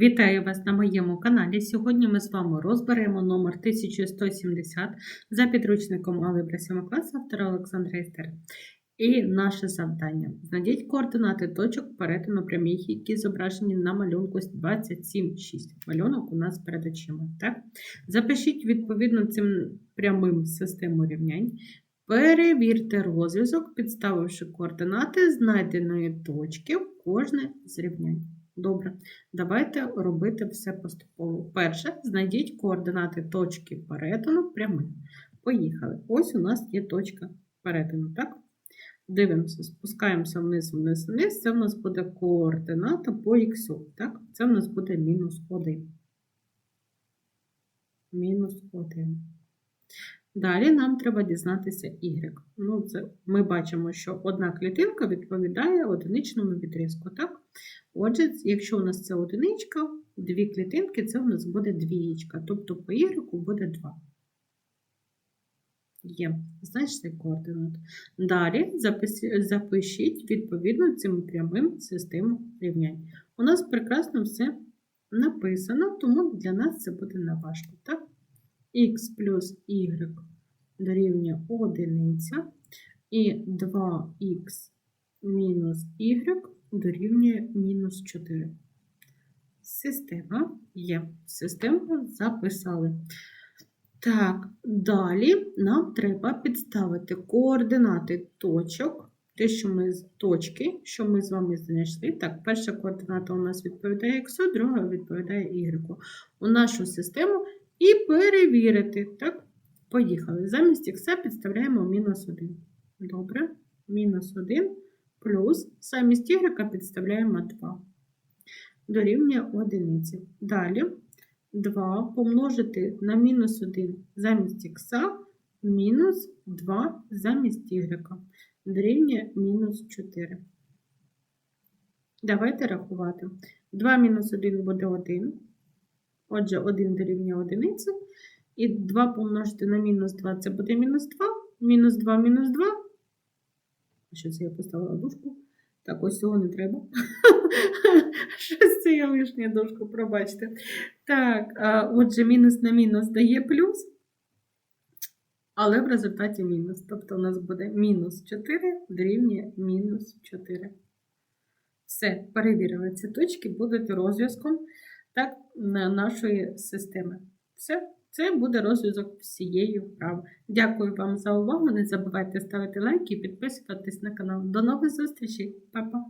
Вітаю вас на моєму каналі. Сьогодні ми з вами розберемо номер 1170 за підручником Алgebra 7 класу автора Олександра Істер. І наше завдання. Знайдіть координати точок перетину прямих, які зображені на малюнку 27,6. Малюнок у нас перед очима. Так? Запишіть відповідно цим прямим систему рівнянь. Перевірте розв'язок, підставивши координати знайденої точки в кожне з рівнянь. Добре, давайте робити все поступово. Перше, знайдіть координати точки перетину прямих. Поїхали. Ось у нас є точка перетину, так? Дивимося, спускаємося вниз, вниз, вниз. Це в нас буде координата по х. Так? Це в нас буде мінус 1. Мінус 1. Далі нам треба дізнатися y. Ну, це, Ми бачимо, що одна клітинка відповідає одиничному відрізку. так? Отже, якщо у нас це одиничка, дві клітинки, це у нас буде двієчка, тобто по y буде 2. Є, знайшли координат. Далі запишіть відповідно цим прямим систему рівнянь. У нас прекрасно все написано, тому для нас це буде неважко. так? х плюс y дорівнює 1 і 2х мінус y дорівнює мінус 4. Система є. Систему записали. Так, далі нам треба підставити координати точок. Те, що ми з точки, що ми з вами знайшли. Так, перша координата у нас відповідає X, друга відповідає Y. У нашу систему і перевірити. Так, поїхали. Замість X підставляємо мінус 1. Добре, мінус 1 плюс замість y підставляємо 2. Дорівнює 1. Далі 2 помножити на мінус 1 замість х, мінус 2 замість y. Дорівнює мінус 4. Давайте рахувати. 2 мінус 1 буде 1. Отже, 1 дорівнює 1. І 2 помножити на мінус 2 це буде мінус 2. Мінус 2 мінус 2 що це я поставила дужку? Так, ось цього не треба. Щось це я лишнє дужку, пробачте. Так, отже, мінус на мінус дає плюс, але в результаті мінус. Тобто у нас буде мінус 4 дорівнює мінус 4. Все, перевірили ці точки, будуть розв'язком так, нашої системи. Все. Це буде розв'язок всієї вправи. Дякую вам за увагу. Не забувайте ставити лайки і підписуватись на канал. До нових зустрічей, Па-па!